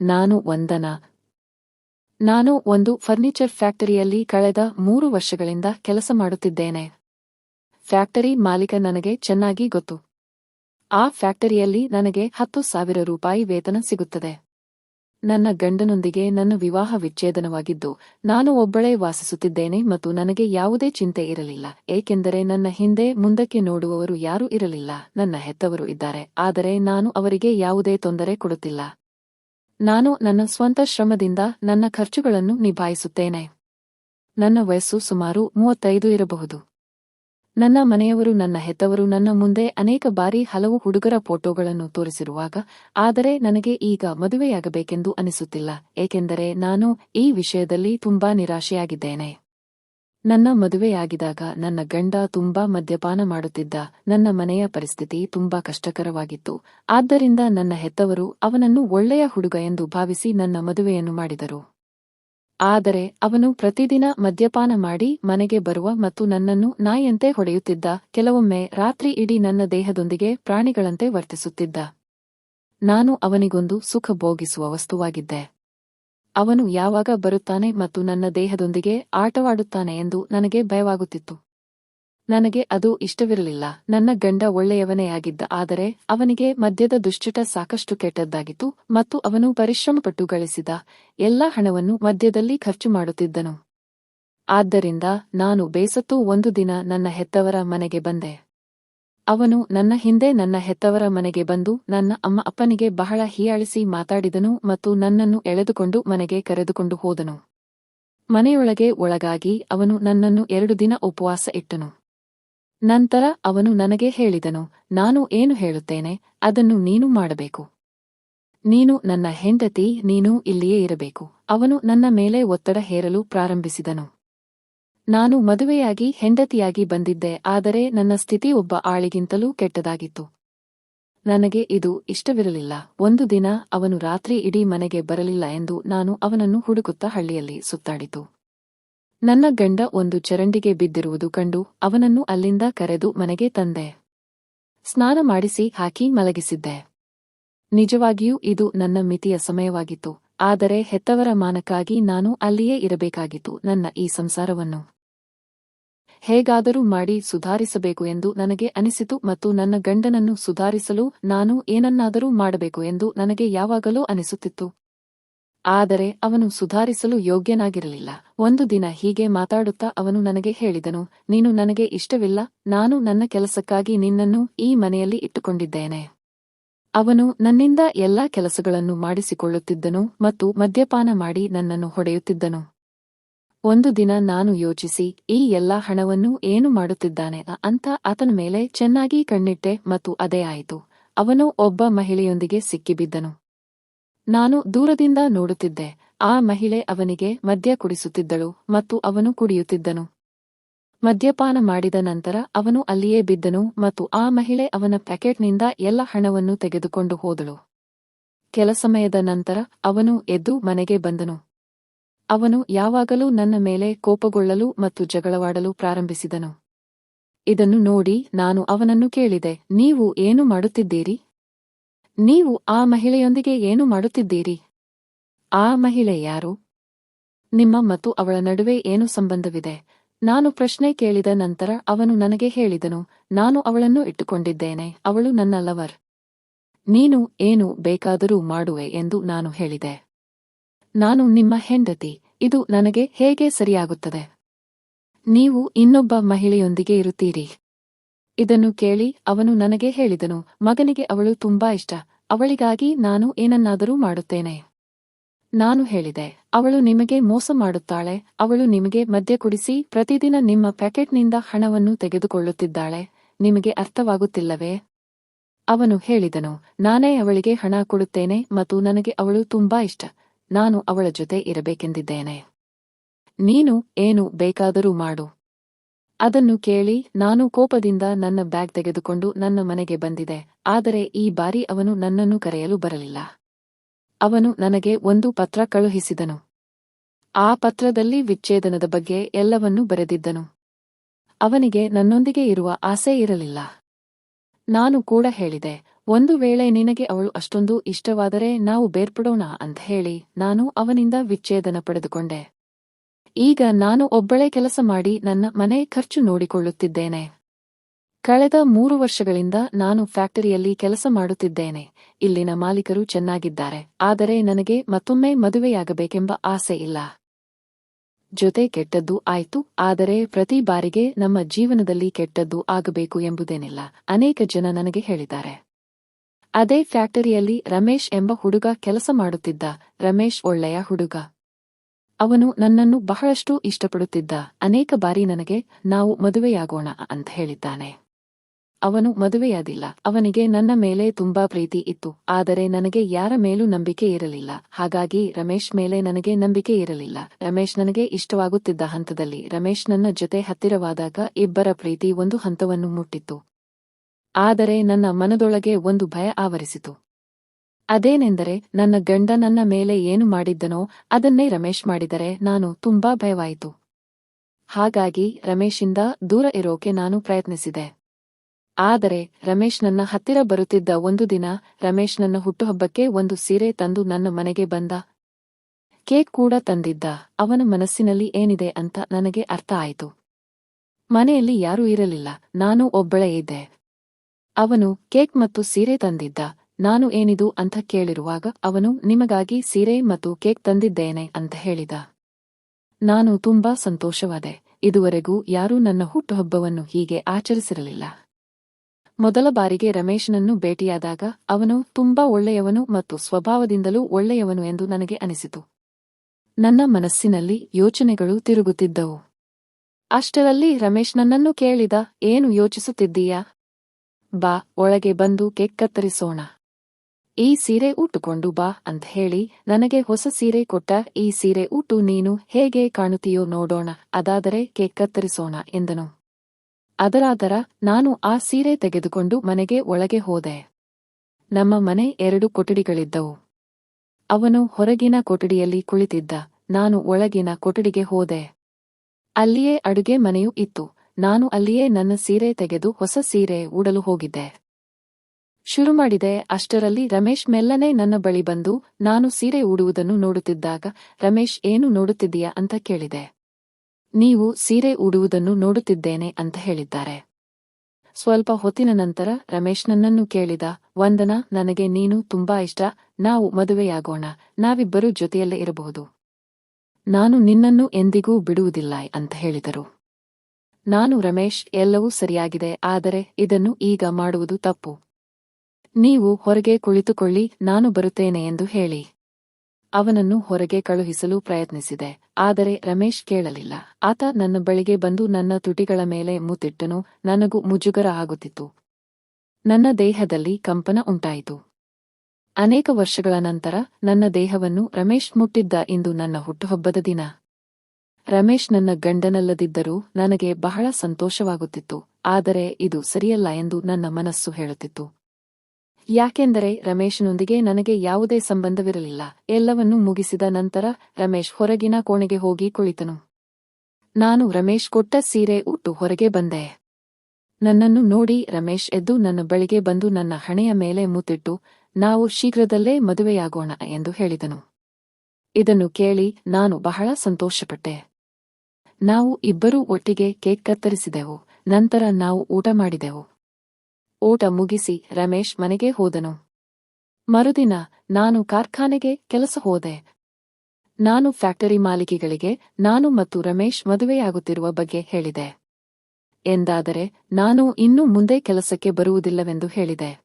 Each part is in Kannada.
ನಾನು ವಂದನ ನಾನು ಒಂದು ಫರ್ನಿಚರ್ ಫ್ಯಾಕ್ಟರಿಯಲ್ಲಿ ಕಳೆದ ಮೂರು ವರ್ಷಗಳಿಂದ ಕೆಲಸ ಮಾಡುತ್ತಿದ್ದೇನೆ. ಫ್ಯಾಕ್ಟರಿ ಮಾಲೀಕ ನನಗೆ ಚೆನ್ನಾಗಿ ಗೊತ್ತು. ಆ ಫ್ಯಾಕ್ಟರಿಯಲ್ಲಿ ನನಗೆ ಹತ್ತು ಸಾವಿರ ರೂಪಾಯಿ ವೇತನ ಸಿಗುತ್ತದೆ. ನನ್ನ ಗಂಡನೊಂದಿಗೆ ನನ್ನ ವಿವಾಹ ವಿಚ್ಛೇದನವಾಗಿದ್ದು, ನಾನು ಒಬ್ಬಳೇ ವಾಸಿಸುತ್ತಿದ್ದೇನೆ ಮತ್ತು ನನಗೆ ಯಾವುದೇ ಚಿಂತೆ ಇರಲಿಲ್ಲ, ಏಕೆಂದರೆ ನನ್ನ ಹಿಂದೆ ಮುಂದಕ್ಕೆ ನೋಡುವವರು ಯಾರೂ ಇರಲಿಲ್ಲ, ನನ್ನ ಹೆತ್ತವರು ಇದ್ದಾರೆ, ಆದರೆ ನಾನು ಅವರಿಗೆ ಯಾವುದೇ ತೊಂದರೆ ಕೊಡುತ್ತಿಲ್ಲ. ನಾನು ನನ್ನ ಸ್ವಂತ ಶ್ರಮದಿಂದ ನನ್ನ ಖರ್ಚುಗಳನ್ನು ನಿಭಾಯಿಸುತ್ತೇನೆ. ನನ್ನ ವಯಸ್ಸು ಸುಮಾರು ಮೂವತ್ತೈದು ಇರಬಹುದು. ನನ್ನ ಮನೆಯವರು, ನನ್ನ ಹೆತ್ತವರು, ನನ್ನ ಮುಂದೆ ಅನೇಕ ಬಾರಿ ಹಲವು ಹುಡುಗರ ಫೋಟೋಗಳನ್ನು ತೋರಿಸಿರುವಾಗ, ಆದರೆ ನನಗೆ ಈಗ ಮದುವೆಯಾಗಬೇಕೆಂದು ಅನಿಸುತ್ತಿಲ್ಲ, ಏಕೆಂದರೆ ನಾನು ಈ ವಿಷಯದಲ್ಲಿ ತುಂಬಾ ನಿರಾಶೆಯಾಗಿದ್ದೇನೆ. ನನ್ನ ಮದುವೆಯಾಗಿದಾಗ ನನ್ನ ಗಂಡ ತುಂಬಾ ಮದ್ಯಪಾನ ಮಾಡುತ್ತಿದ್ದ. ನನ್ನ ಮನೆಯ ಪರಿಸ್ಥಿತಿ ತುಂಬಾ ಕಷ್ಟಕರವಾಗಿತ್ತು. ಆದ್ದರಿಂದ ನನ್ನ ಹೆತ್ತವರು ಅವನನ್ನು ಒಳ್ಳೆಯ ಹುಡುಗ ಎಂದು ಭಾವಿಸಿ ನನ್ನ ಮದುವೆಯನ್ನು ಮಾಡಿದರು. ಆದರೆ ಅವನು ಪ್ರತಿದಿನ ಮದ್ಯಪಾನ ಮಾಡಿ ಮನೆಗೆ ಬರುವ ಮತ್ತು ನನ್ನನ್ನು ನಾಯಿಯಂತೆ ಹೊಡೆಯುತ್ತಿದ್ದ. ಕೆಲವೊಮ್ಮೆ ರಾತ್ರಿ ಇಡೀ ನನ್ನ ದೇಹದೊಂದಿಗೆ ಪ್ರಾಣಿಗಳಂತೆ ವರ್ತಿಸುತ್ತಿದ್ದ. ನಾನು ಅವನಿಗೊಂದು ಸುಖ ಭೋಗಿಸುವ ವಸ್ತುವಾಗಿದ್ದೆ. ಅವನು ಯಾವಾಗ ಬರುತ್ತಾನೆ ಮತ್ತು ನನ್ನ ದೇಹದೊಂದಿಗೆ ಆಟವಾಡುತ್ತಾನೆ ಎಂದು ನನಗೆ ಭಯವಾಗುತ್ತಿತ್ತು. ನನಗೆ ಅದು ಇಷ್ಟವಿರಲಿಲ್ಲ. ನನ್ನ ಗಂಡ ಒಳ್ಳೆಯವನೇ ಆಗಿದ್ದ, ಆದರೆ ಅವನಿಗೆ ಮದ್ಯದ ದುಶ್ಚಟ ಸಾಕಷ್ಟು ಕೆಟ್ಟದ್ದಾಗಿತ್ತು ಮತ್ತು ಅವನು ಪರಿಶ್ರಮಪಟ್ಟು ಗಳಿಸಿದ ಎಲ್ಲ ಹಣವನ್ನು ಮದ್ಯದಲ್ಲಿ ಖರ್ಚು ಮಾಡುತ್ತಿದ್ದನು. ಆದ್ದರಿಂದ ನಾನು ಬೇಸತ್ತು ಒಂದು ದಿನ ನನ್ನ ಹೆತ್ತವರ ಮನೆಗೆ ಬಂದೆ. ಅವನು ನನ್ನ ಹಿಂದೆ ನನ್ನ ಹೆತ್ತವರ ಮನೆಗೆ ಬಂದು ನನ್ನ ಅಮ್ಮ ಅಪ್ಪನಿಗೆ ಬಹಳ ಹೀಯಾಳಿಸಿ ಮಾತಾಡಿದನು ಮತ್ತು ನನ್ನನ್ನು ಎಳೆದುಕೊಂಡು ಮನೆಗೆ ಕರೆದುಕೊಂಡು ಹೋದನು. ಮನೆಯೊಳಗೆ ಒಳಗಾಗಿ ಅವನು ನನ್ನನ್ನು ಎರಡು ದಿನ ಉಪವಾಸ ಇಟ್ಟನು. ನಂತರ ಅವನು ನನಗೆ ಹೇಳಿದನು, ನಾನು ಏನು ಹೇಳುತ್ತೇನೆ, ಅದನ್ನು ನೀನು ಮಾಡಬೇಕು. ನೀನು ನನ್ನ ಹೆಂಡತಿ, ನೀನು ಇಲ್ಲಿಯೇ ಇರಬೇಕು. ಅವನು ನನ್ನ ಮೇಲೆ ಒತ್ತಡ ಹೇರಲು ಪ್ರಾರಂಭಿಸಿದನು. ನಾನು ಮದುವೆಯಾಗಿ ಹೆಂಡತಿಯಾಗಿ ಬಂದಿದ್ದೆ, ಆದರೆ ನನ್ನ ಸ್ಥಿತಿ ಒಬ್ಬ ಆಳಿಗಿಂತಲೂ ಕೆಟ್ಟದಾಗಿತ್ತು. ನನಗೆ ಇದು ಇಷ್ಟವಿರಲಿಲ್ಲ. ಒಂದು ದಿನ ಅವನು ರಾತ್ರಿ ಇಡೀ ಮನೆಗೆ ಬರಲಿಲ್ಲ ಎಂದು ನಾನು ಅವನನ್ನು ಹುಡುಕುತ್ತಾ ಹಳ್ಳಿಯಲ್ಲಿ ಸುತ್ತಾಡಿತು. ನನ್ನ ಗಂಡ ಒಂದು ಚರಂಡಿಗೆ ಬಿದ್ದಿರುವುದು ಕಂಡು ಅವನನ್ನು ಅಲ್ಲಿಂದ ಕರೆದು ಮನೆಗೆ ತಂದೆ. ಸ್ನಾನ ಮಾಡಿಸಿ ಹಾಕಿ ಮಲಗಿಸಿದ್ದೆ. ನಿಜವಾಗಿಯೂ ಇದು ನನ್ನ ಮಿತಿಯ ಸಮಯವಾಗಿತ್ತು, ಆದರೆ ಹೆತ್ತವರ ಮಾನಕ್ಕಾಗಿ ನಾನು ಅಲ್ಲಿಯೇ ಇರಬೇಕಾಗಿತ್ತು ನನ್ನ ಈ ಸಂಸಾರವನ್ನು. ಹೇಗಾದರೂ ಮಾಡಿ ಸುಧಾರಿಸಬೇಕು ಎಂದು ನನಗೆ ಅನಿಸಿತು ಮತ್ತು ನನ್ನ ಗಂಡನನ್ನು ಸುಧಾರಿಸಲು ನಾನು ಏನನ್ನಾದರೂ ಮಾಡಬೇಕು ಎಂದು ನನಗೆ ಯಾವಾಗಲೂ ಅನಿಸುತ್ತಿತ್ತು. ಆದರೆ ಅವನು ಸುಧಾರಿಸಲು ಯೋಗ್ಯನಾಗಿರಲಿಲ್ಲ. ಒಂದು ದಿನ ಹೀಗೆ ಮಾತಾಡುತ್ತಾ ಅವನು ನನಗೆ ಹೇಳಿದನು, ನೀನು ನನಗೆ ಇಷ್ಟವಿಲ್ಲ, ನಾನು ನನ್ನ ಕೆಲಸಕ್ಕಾಗಿ ನಿನ್ನನ್ನು ಈ ಮನೆಯಲ್ಲಿ ಇಟ್ಟುಕೊಂಡಿದ್ದೇನೆ. ಅವನು ನನ್ನಿಂದ ಎಲ್ಲಾ ಕೆಲಸಗಳನ್ನು ಮಾಡಿಸಿಕೊಳ್ಳುತ್ತಿದ್ದನು ಮತ್ತು ಮದ್ಯಪಾನ ಮಾಡಿ ನನ್ನನ್ನು ಹೊಡೆಯುತ್ತಿದ್ದನು. ಒಂದು ದಿನ ನಾನು ಯೋಚಿಸಿ, ಈ ಎಲ್ಲಾ ಹಣವನ್ನು ಏನು ಮಾಡುತ್ತಿದ್ದಾನೆ ಅಂತ ಆತನ ಮೇಲೆ ಚೆನ್ನಾಗಿ ಕಣ್ಣಿಟ್ಟೆ ಮತ್ತು ಅದೇ ಆಯಿತು. ಅವನು ಒಬ್ಬ ಮಹಿಳೆಯೊಂದಿಗೆ ಸಿಕ್ಕಿಬಿದ್ದನು. ನಾನು ದೂರದಿಂದ ನೋಡುತ್ತಿದ್ದೆ. ಆ ಮಹಿಳೆ ಅವನಿಗೆ ಮದ್ಯ ಕುಡಿಸುತ್ತಿದ್ದಳು ಮತ್ತು ಅವನು ಕುಡಿಯುತ್ತಿದ್ದನು. ಮದ್ಯಪಾನ ಮಾಡಿದ ನಂತರ ಅವನು ಅಲ್ಲಿಯೇ ಬಿದ್ದನು ಮತ್ತು ಆ ಮಹಿಳೆ ಅವನ ಪ್ಯಾಕೆಟ್ನಿಂದ ಎಲ್ಲ ಹಣವನ್ನು ತೆಗೆದುಕೊಂಡು ಹೋದಳು. ಕೆಲ ಸಮಯದ ನಂತರ ಅವನು ಎದ್ದು ಮನೆಗೆ ಬಂದನು. ಅವನು ಯಾವಾಗಲೂ ನನ್ನ ಮೇಲೆ ಕೋಪಗೊಳ್ಳಲು ಮತ್ತು ಜಗಳವಾಡಲು ಪ್ರಾರಂಭಿಸಿದನು. ಇದನ್ನು ನೋಡಿ ನಾನು ಅವನನ್ನು ಕೇಳಿದೆ, ನೀವು ಏನು ಮಾಡುತ್ತಿದ್ದೀರಿ? ನೀವು ಆ ಮಹಿಳೆಯೊಂದಿಗೆ ಏನು ಮಾಡುತ್ತಿದ್ದೀರಿ? ಆ ಮಹಿಳೆ ಯಾರು? ನಿಮ್ಮ ಮತ್ತು ಅವಳ ನಡುವೆ ಏನು ಸಂಬಂಧವಿದೆ? ನಾನು ಪ್ರಶ್ನೆ ಕೇಳಿದ ನಂತರ ಅವನು ನನಗೆ ಹೇಳಿದನು, ನಾನು ಅವಳನ್ನು ಇಟ್ಟುಕೊಂಡಿದ್ದೇನೆ, ಅವಳು ನನ್ನ ಲವರ್. ನೀನು ಏನು ಬೇಕಾದರೂ ಮಾಡುವೆ ಎಂದು ನಾನು ಹೇಳಿದೆ. ನಾನು ನಿಮ್ಮ ಹೆಂಡತಿ, ಇದು ನನಗೆ ಹೇಗೆ ಸರಿಯಾಗುತ್ತದೆ? ನೀವು ಇನ್ನೊಬ್ಬ ಮಹಿಳೆಯೊಂದಿಗೆ ಇರುತ್ತೀರಿ. ಇದನ್ನು ಕೇಳಿ ಅವನು ನನಗೆ ಹೇಳಿದನು, ಮಗನಿಗೆ ಅವಳು ತುಂಬಾ ಇಷ್ಟ, ಅವಳಿಗಾಗಿ ನಾನು ಏನನ್ನಾದರೂ ಮಾಡುತ್ತೇನೆ. ನಾನು ಹೇಳಿದೆ, ಅವಳು ನಿಮಗೆ ಮೋಸ ಮಾಡುತ್ತಾಳೆ, ಅವಳು ನಿಮಗೆ ಮದ್ಯ ಕುಡಿಸಿ ಪ್ರತಿದಿನ ನಿಮ್ಮ ಪ್ಯಾಕೆಟ್ನಿಂದ ಹಣವನ್ನು ತೆಗೆದುಕೊಳ್ಳುತ್ತಿದ್ದಾಳೆ, ನಿಮಗೆ ಅರ್ಥವಾಗುತ್ತಿಲ್ಲವೇ? ಅವನು ಹೇಳಿದನು, ನಾನೇ ಅವಳಿಗೆ ಹಣ ಕೊಡುತ್ತೇನೆ ಮತ್ತು ನನಗೆ ಅವಳು ತುಂಬಾ ಇಷ್ಟ ನಾನು ಅವಳ ಜೊತೆ ಇರಬೇಕೆಂದಿದ್ದೇನೆ. ನೀನು ಏನು ಬೇಕಾದರೂ ಮಾಡು. ಅದನ್ನು ಕೇಳಿ ನಾನು ಕೋಪದಿಂದ ನನ್ನ ಬ್ಯಾಗ್ ತೆಗೆದುಕೊಂಡು ನನ್ನ ಮನೆಗೆ ಬಂದಿದೆ. ಆದರೆ ಈ ಬಾರಿ ಅವನು ನನ್ನನ್ನು ಕರೆಯಲು ಬರಲಿಲ್ಲ. ಅವನು ನನಗೆ ಒಂದು ಪತ್ರ ಕಳುಹಿಸಿದನು. ಆ ಪತ್ರದಲ್ಲಿ ವಿಚ್ಛೇದನದ ಬಗ್ಗೆ ಎಲ್ಲವನ್ನೂ ಬರೆದಿದ್ದನು. ಅವನಿಗೆ ನನ್ನೊಂದಿಗೆ ಇರುವ ಆಸೆ ಇರಲಿಲ್ಲ. ನಾನು ಕೂಡ ಹೇಳಿದೆ ಒಂದು ವೇಳೆ ನಿನಗೆ ಅವಳು ಅಷ್ಟೊಂದು ಇಷ್ಟವಾದರೆ ನಾವು ಬೇರ್ಪಡೋಣ ಅಂತ ಹೇಳಿ ನಾನು ಅವನಿಂದ ವಿಚ್ಛೇದನ ಪಡೆದುಕೊಂಡೆ. ಈಗ ನಾನು ಒಬ್ಬಳೇ ಕೆಲಸ ಮಾಡಿ ನನ್ನ ಮನೆ ಖರ್ಚು ನೋಡಿಕೊಳ್ಳುತ್ತಿದ್ದೇನೆ. ಕಳೆದ ಮೂರು ವರ್ಷಗಳಿಂದ ನಾನು ಫ್ಯಾಕ್ಟರಿಯಲ್ಲಿ ಕೆಲಸ ಮಾಡುತ್ತಿದ್ದೇನೆ. ಇಲ್ಲಿನ ಮಾಲೀಕರು ಚೆನ್ನಾಗಿದ್ದಾರೆ, ಆದರೆ ನನಗೆ ಮತ್ತೊಮ್ಮೆ ಮದುವೆಯಾಗಬೇಕೆಂಬ ಆಸೆ ಇಲ್ಲ. ಜೊತೆ ಕೆಟ್ಟದ್ದು ಆಯ್ತು, ಆದರೆ ಪ್ರತಿ ಬಾರಿಗೆ ನಮ್ಮ ಜೀವನದಲ್ಲಿ ಕೆಟ್ಟದ್ದು ಆಗಬೇಕು ಎಂಬುದೇನಿಲ್ಲ, ಅನೇಕ ಜನ ನನಗೆ ಹೇಳಿದ್ದಾರೆ. ಅದೇ ಫ್ಯಾಕ್ಟರಿಯಲ್ಲಿ ರಮೇಶ್ ಎಂಬ ಹುಡುಗ ಕೆಲಸ ಮಾಡುತ್ತಿದ್ದ. ರಮೇಶ್ ಒಳ್ಳೆಯ ಹುಡುಗ. ಅವನು ನನ್ನನ್ನು ಬಹಳಷ್ಟು ಇಷ್ಟಪಡುತ್ತಿದ್ದ. ಅನೇಕ ಬಾರಿ ನನಗೆ, ನಾವು ಮದುವೆಯಾಗೋಣ ಅಂತ ಹೇಳಿದ್ದಾನೆ. ಅವನು ಮದುವೆಯಾದಿಲ್ಲ. ಅವನಿಗೆ ನನ್ನ ಮೇಲೆ ತುಂಬಾ ಪ್ರೀತಿ ಇತ್ತು. ಆದರೆ ನನಗೆ ಯಾರ ಮೇಲೂ ನಂಬಿಕೆ ಇರಲಿಲ್ಲ. ಹಾಗಾಗಿ ರಮೇಶ್ ಮೇಲೆ ನನಗೆ ನಂಬಿಕೆ ಇರಲಿಲ್ಲ. ರಮೇಶ್ ನನಗೆ ಇಷ್ಟವಾಗುತ್ತಿದ್ದ ಹಂತದಲ್ಲಿ ರಮೇಶ್ ನನ್ನ ಜೊತೆ ಹತ್ತಿರವಾದಾಗ ಇಬ್ಬರ ಪ್ರೀತಿ ಒಂದು ಹಂತವನ್ನು ಮುಟ್ಟಿತ್ತು. ಆದರೆ ನನ್ನ ಮನದೊಳಗೆ ಒಂದು ಭಯ ಆವರಿಸಿತು. ಅದೇನೆಂದರೆ ನನ್ನ ಗಂಡ ನನ್ನ ಮೇಲೆ ಏನು ಮಾಡಿದ್ದನೋ ಅದನ್ನೇ ರಮೇಶ್ ಮಾಡಿದರೆ ನಾನು ತುಂಬಾ ಭಯವಾಯಿತು. ಹಾಗಾಗಿ ರಮೇಶಿಂದ ದೂರ ಇರೋಕೆ ನಾನು ಪ್ರಯತ್ನಿಸಿದೆ. ಆದರೆ ರಮೇಶ್ ನನ್ನ ಹತ್ತಿರ ಬರುತ್ತಿದ್ದ ಒಂದು ದಿನ ರಮೇಶ್ ನನ್ನ ಹುಟ್ಟುಹಬ್ಬಕ್ಕೆ ಒಂದು ಸೀರೆ ತಂದು ನನ್ನ ಮನೆಗೆ ಬಂದ. ಕೇಕ್ ಕೂಡ ತಂದಿದ್ದ. ಅವನ ಮನಸ್ಸಿನಲ್ಲಿ ಏನಿದೆ ಅಂತ ನನಗೆ ಅರ್ಥ ಆಯಿತು. ಮನೆಯಲ್ಲಿ ಯಾರೂ ಇರಲಿಲ್ಲ. ನಾನು ಒಬ್ಬಳೇ ಇದ್ದೆ. ಅವನು ಕೇಕ್ ಮತ್ತು ಸೀರೆ ತಂದಿದ್ದ. ನಾನು ಏನಿದು ಅಂತ ಕೇಳಿರುವಾಗ ಅವನು, ನಿಮಗಾಗಿ ಸೀರೆ ಮತ್ತು ಕೇಕ್ ತಂದಿದ್ದೇನೆ ಅಂತ ಹೇಳಿದ. ನಾನು ತುಂಬಾ ಸಂತೋಷವಾದೆ. ಇದುವರೆಗೂ ಯಾರೂ ನನ್ನ ಹುಟ್ಟುಹಬ್ಬವನ್ನು ಹೀಗೆ ಆಚರಿಸಿರಲಿಲ್ಲ. ಮೊದಲ ಬಾರಿಗೆ ರಮೇಶನನ್ನು ಭೇಟಿಯಾದಾಗ ಅವನು, ತುಂಬಾ ಒಳ್ಳೆಯವನು ಮತ್ತು ಸ್ವಭಾವದಿಂದಲೂ ಒಳ್ಳೆಯವನು ಎಂದು ನನಗೆ ಅನಿಸಿತು. ನನ್ನ ಮನಸ್ಸಿನಲ್ಲಿ ಯೋಚನೆಗಳು ತಿರುಗುತ್ತಿದ್ದವು. ಅಷ್ಟರಲ್ಲಿ ರಮೇಶ್ ನನ್ನನ್ನು ಕೇಳಿದ, ಏನು ಯೋಚಿಸುತ್ತಿದ್ದೀಯಾ? ಬಾ, ಒಳಗೆ ಬಂದು ಕೇಕ್ ಕತ್ತರಿಸೋಣ. ಈ ಸೀರೆ ಉಟ್ಟುಕೊಂಡು ಬಾ ಅಂತ ಹೇಳಿ, ನನಗೆ ಹೊಸ ಸೀರೆ ಕೊಟ್ಟ ಈ ಸೀರೆ ಊಟು ನೀನು ಹೇಗೆ ಕಾಣುತ್ತೀಯೋ ನೋಡೋಣ, ಅದಾದರೆ ಕೇಕ್ ಕತ್ತರಿಸೋಣ ಎಂದನು. ಅದರಾದರ ನಾನು ಆ ಸೀರೆ ತೆಗೆದುಕೊಂಡು ಮನೆಗೆ ಒಳಗೆ ಹೋದೆ. ನಮ್ಮ ಮನೆ ಎರಡು ಕೊಠಡಿಗಳಿದ್ದವು. ಅವನು ಹೊರಗಿನ ಕೊಠಡಿಯಲ್ಲಿ ಕುಳಿತಿದ್ದ, ನಾನು ಒಳಗಿನ ಕೊಠಡಿಗೆ ಹೋದೆ. ಅಲ್ಲಿಯೇ ಅಡುಗೆ ಮನೆಯೂ ಇತ್ತು. ನಾನು ಅಲ್ಲಿಯೇ ನನ್ನ ಸೀರೆ ತೆಗೆದು ಹೊಸ ಸೀರೆ ಉಡಲು ಹೋಗಿದ್ದೆ. ಶುರು ಮಾಡಿದೆ, ಅಷ್ಟರಲ್ಲಿ ರಮೇಶ್ ಮೆಲ್ಲನೆ ನನ್ನ ಬಳಿ ಬಂದು, ನಾನು ಸೀರೆ ಉಡುವುದನ್ನು ನೋಡುತ್ತಿದ್ದಾಗ, ರಮೇಶ್ ಏನು ನೋಡುತ್ತಿದ್ದೀಯಾ ಅಂತ ಕೇಳಿದೆ. ನೀವು ಸೀರೆ ಉಡುವುದನ್ನು ನೋಡುತ್ತಿದ್ದೇನೆ ಅಂತ ಹೇಳಿದ್ದಾರೆ. ಸ್ವಲ್ಪ ಹೊತ್ತಿನ ನಂತರ ರಮೇಶ್ ನನ್ನನ್ನು ಕೇಳಿದ, ವಂದನ, ನನಗೆ ನೀನು ತುಂಬಾ ಇಷ್ಟ, ನಾವು ಮದುವೆಯಾಗೋಣ, ನಾವಿಬ್ಬರೂ ಜೊತೆಯಲ್ಲೇ ಇರಬಹುದು. ನಾನು ನಿನ್ನನ್ನು ಎಂದಿಗೂ ಬಿಡುವುದಿಲ್ಲ ಅಂತ ಹೇಳಿದರು. ನಾನು ರಮೇಶ್ ಎಲ್ಲವೂ ಸರಿಯಾಗಿದೆ, ಆದರೆ ಇದನ್ನು ಈಗ ಮಾಡುವುದು ತಪ್ಪು. ನೀವು ಹೊರಗೆ ಕುಳಿತುಕೊಳ್ಳಿ, ನಾನು ಬರುತ್ತೇನೆ ಎಂದು ಹೇಳಿ. ಅವನನ್ನು ಹೊರಗೆ ಕಳುಹಿಸಲು ಪ್ರಯತ್ನಿಸಿದೆ, ಆದರೆ ರಮೇಶ್ ಕೇಳಲಿಲ್ಲ. ಆತ ನನ್ನ ಬಳಿಗೆ ಬಂದು ನನ್ನ ತುಟಿಗಳ ಮೇಲೆ ಮುತ್ತಿಟ್ಟನು, ನನಗೂ ಮುಜುಗರ ಆಗುತ್ತಿತ್ತು. ನನ್ನ ದೇಹದಲ್ಲಿ ಕಂಪನ ಉಂಟಾಯಿತು. ಅನೇಕ ವರ್ಷಗಳ ನಂತರ ನನ್ನ ದೇಹವನ್ನು ರಮೇಶ್ ಮುಟ್ಟಿದ್ದ ಇಂದು ನನ್ನ ಹುಟ್ಟುಹಬ್ಬದ ದಿನ. ರಮೇಶ್ ನನ್ನ ಗಂಡನಲ್ಲದಿದ್ದರೂ ನನಗೆ ಬಹಳ ಸಂತೋಷವಾಗುತ್ತಿತ್ತು. ಆದರೆ ಇದು ಸರಿಯಲ್ಲ ಎಂದು ನನ್ನ ಮನಸ್ಸು ಹೇಳುತ್ತಿತ್ತು. ಯಾಕೆಂದರೆ ರಮೇಶನೊಂದಿಗೆ ನನಗೆ ಯಾವುದೇ ಸಂಬಂಧವಿರಲಿಲ್ಲ. ಎಲ್ಲವನ್ನೂ ಮುಗಿಸಿದ ನಂತರ ರಮೇಶ್ ಹೊರಗಿನ ಕೋಣೆಗೆ ಹೋಗಿ ಕುಳಿತನು. ನಾನು ರಮೇಶ್ ಕೊಟ್ಟ ಸೀರೆ ಉಟ್ಟು ಹೊರಗೆ ಬಂದೆ. ನನ್ನನ್ನು ನೋಡಿ ರಮೇಶ್ ಎದ್ದು ನನ್ನ ಬಳಿಗೆ ಬಂದು ನನ್ನ ಹಣೆಯ ಮೇಲೆ ಮುತ್ತಿಟ್ಟು, ನಾವು ಶೀಘ್ರದಲ್ಲೇ ಮದುವೆಯಾಗೋಣ ಎಂದು ಹೇಳಿದನು. ಇದನ್ನು ಕೇಳಿ ನಾನು ಬಹಳ ಸಂತೋಷಪಟ್ಟೆ. ನಾವು ಇಬ್ಬರೂ ಒಟ್ಟಿಗೆ ಕೇಕ್ ಕತ್ತರಿಸಿದೆವು. ನಂತರ ನಾವು ಊಟ ಮಾಡಿದೆವು. ಊಟ ಮುಗಿಸಿ ರಮೇಶ್ ಮನೆಗೆ ಹೋದನು. ಮರುದಿನ ನಾನು ಕಾರ್ಖಾನೆಗೆ ಕೆಲಸ ಹೋದೆ. ನಾನು ಫ್ಯಾಕ್ಟರಿ ಮಾಲೀಕಿಗಳಿಗೆ, ನಾನು ಮತ್ತು ರಮೇಶ್ ಮದುವೆಯಾಗುತ್ತಿರುವ ಬಗ್ಗೆ ಹೇಳಿದೆ. ಎಂದಾದರೆ ನಾನು ಇನ್ನು ಮುಂದೆ ಕೆಲಸಕ್ಕೆ ಬರುವುದಿಲ್ಲವೆಂದು ಹೇಳಿದೆ.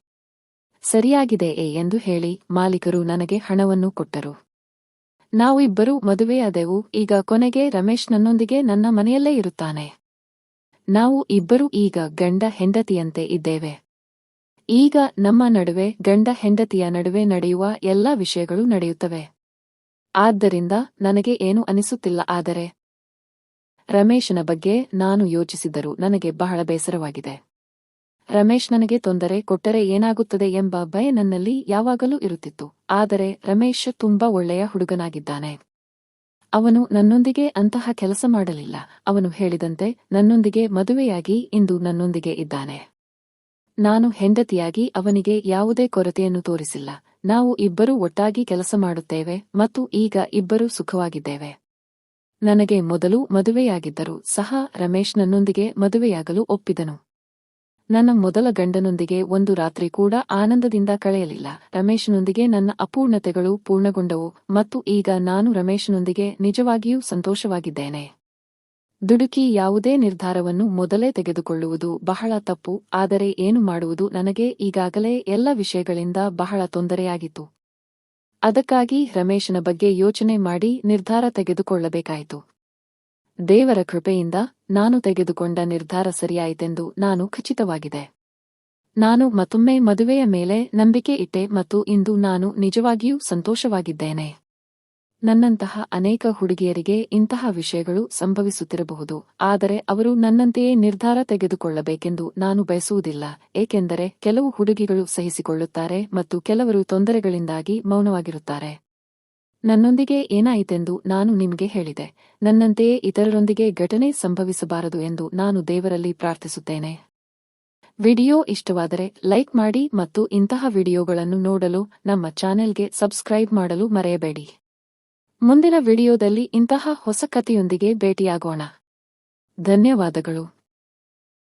ಸರಿಯಾಗಿದೆ ಎಂದು ಹೇಳಿ ಮಾಲೀಕರು ನನಗೆ ಹಣವನ್ನು ಕೊಟ್ಟರು. ನಾವು ಇಬ್ಬರೂ ಮದುವೆಯಾದೆವು ಈಗ ಕೊನೆಗೆ ರಮೇಶ್ ನನ್ನೊಂದಿಗೆ ನನ್ನ ಮನೆಯಲ್ಲೇ ಇರುತ್ತಾನೆ. ನಾವು ಇಬ್ಬರೂ ಈಗ ಗಂಡ ಹೆಂಡತಿಯಂತೆ ಇದ್ದೇವೆ. ಈಗ ನಮ್ಮ ನಡುವೆ, ಗಂಡ ಹೆಂಡತಿಯ ನಡುವೆ ನಡೆಯುವ ಎಲ್ಲಾ ವಿಷಯಗಳು ನಡೆಯುತ್ತವೆ. ಆದ್ದರಿಂದ ನನಗೆ ಏನು ಅನಿಸುತ್ತಿಲ್ಲ ಆದರೆ, ರಮೇಶನ ಬಗ್ಗೆ ನಾನು ಯೋಚಿಸಿದರೂ ನನಗೆ ಬಹಳ ಬೇಸರವಾಗಿದೆ. ರಮೇಶ್ ನನಗೆ ತೊಂದರೆ ಕೊಟ್ಟರೆ ಏನಾಗುತ್ತದೆ ಎಂಬ ಭಯ ನನ್ನಲ್ಲಿ ಯಾವಾಗಲೂ ಇರುತ್ತಿತ್ತು. ಆದರೆ ರಮೇಶ್ ತುಂಬಾ ಒಳ್ಳೆಯ ಹುಡುಗನಾಗಿದ್ದಾನೆ. ಅವನು ನನ್ನೊಂದಿಗೆ ಅಂತಹ ಕೆಲಸ ಮಾಡಲಿಲ್ಲ. ಅವನು ಹೇಳಿದಂತೆ ನನ್ನೊಂದಿಗೆ ಮದುವೆಯಾಗಿ ಇಂದು ನನ್ನೊಂದಿಗೆ ಇದ್ದಾನೆ. ನಾನು ಹೆಂಡತಿಯಾಗಿ ಅವನಿಗೆ ಯಾವುದೇ ಕೊರತೆಯನ್ನು ತೋರಿಸಿಲ್ಲ. ನಾವು ಇಬ್ಬರೂ ಒಟ್ಟಾಗಿ ಕೆಲಸ ಮಾಡುತ್ತೇವೆ ಮತ್ತು ಈಗ ಇಬ್ಬರೂ ಸುಖವಾಗಿದ್ದೇವೆ. ನನಗೆ ಮೊದಲು ಮದುವೆಯಾಗಿದ್ದರೂ ಸಹ ರಮೇಶ್ ನನ್ನೊಂದಿಗೆ ಮದುವೆಯಾಗಲು ಒಪ್ಪಿದನು. ನನ್ನ ಮೊದಲ ಗಂಡನೊಂದಿಗೆ ಒಂದು ರಾತ್ರಿ ಕೂಡ ಆನಂದದಿಂದ ಕಳೆಯಲಿಲ್ಲ. ರಮೇಶನೊಂದಿಗೆ ನನ್ನ ಅಪೂರ್ಣತೆಗಳು ಪೂರ್ಣಗೊಂಡವು ಮತ್ತು ಈಗ ನಾನು ರಮೇಶನೊಂದಿಗೆ ನಿಜವಾಗಿಯೂ ಸಂತೋಷವಾಗಿದ್ದೇನೆ. ದುಡುಕಿ ಯಾವುದೇ ನಿರ್ಧಾರವನ್ನು ಮೊದಲೇ ತೆಗೆದುಕೊಳ್ಳುವುದು ಬಹಳ ತಪ್ಪು, ಆದರೆ ಏನು ಮಾಡುವುದು ನನಗೆ ಈಗಾಗಲೇ ಎಲ್ಲ ವಿಷಯಗಳಿಂದ ಬಹಳ ತೊಂದರೆಯಾಗಿತ್ತು. ಅದಕ್ಕಾಗಿ ರಮೇಶನ ಬಗ್ಗೆ ಯೋಚನೆ ಮಾಡಿ ನಿರ್ಧಾರ ತೆಗೆದುಕೊಳ್ಳಬೇಕಾಯಿತು. ದೇವರ ಕೃಪೆಯಿಂದ ನಾನು ತೆಗೆದುಕೊಂಡ ನಿರ್ಧಾರ ಸರಿಯಾಯಿತೆಂದು ನಾನು ಖಚಿತವಾಗಿದೆ. ನಾನು ಮತ್ತೊಮ್ಮೆ ಮದುವೆಯ ಮೇಲೆ ನಂಬಿಕೆ ಇಟ್ಟೆ ಮತ್ತು ಇಂದು ನಾನು ನಿಜವಾಗಿಯೂ ಸಂತೋಷವಾಗಿದ್ದೇನೆ. ನನ್ನಂತಹ ಅನೇಕ ಹುಡುಗಿಯರಿಗೆ ಇಂತಹ ವಿಷಯಗಳು ಸಂಭವಿಸುತ್ತಿರಬಹುದು, ಆದರೆ ಅವರು ನನ್ನಂತೆಯೇ ನಿರ್ಧಾರ ತೆಗೆದುಕೊಳ್ಳಬೇಕೆಂದು ನಾನು ಬಯಸುವುದಿಲ್ಲ, ಏಕೆಂದರೆ ಕೆಲವು ಹುಡುಗಿಗಳು ಸಹಿಸಿಕೊಳ್ಳುತ್ತಾರೆ ಮತ್ತು ಕೆಲವರು ತೊಂದರೆಗಳಿಂದಾಗಿ ಮೌನವಾಗಿರುತ್ತಾರೆ. ನನ್ನೊಂದಿಗೆ ಏನಾಯಿತೆಂದು ನಾನು ನಿಮಗೆ ಹೇಳಿದೆ. ನನ್ನಂತೆಯೇ ಇತರರೊಂದಿಗೆ ಘಟನೆ ಸಂಭವಿಸಬಾರದು ಎಂದು ನಾನು ದೇವರಲ್ಲಿ ಪ್ರಾರ್ಥಿಸುತ್ತೇನೆ. ವಿಡಿಯೋ ಇಷ್ಟವಾದರೆ ಲೈಕ್ ಮಾಡಿ ಮತ್ತು ಇಂತಹ ವಿಡಿಯೋಗಳನ್ನು ನೋಡಲು ನಮ್ಮ ಚಾನೆಲ್ಗೆ ಸಬ್ಸ್ಕ್ರೈಬ್ ಮಾಡಲು ಮರೆಯಬೇಡಿ. ಮುಂದಿನ ವಿಡಿಯೋದಲ್ಲಿ ಇಂತಹ ಹೊಸ ಕಥೆಯೊಂದಿಗೆ ಭೇಟಿಯಾಗೋಣ. ಧನ್ಯವಾದಗಳು.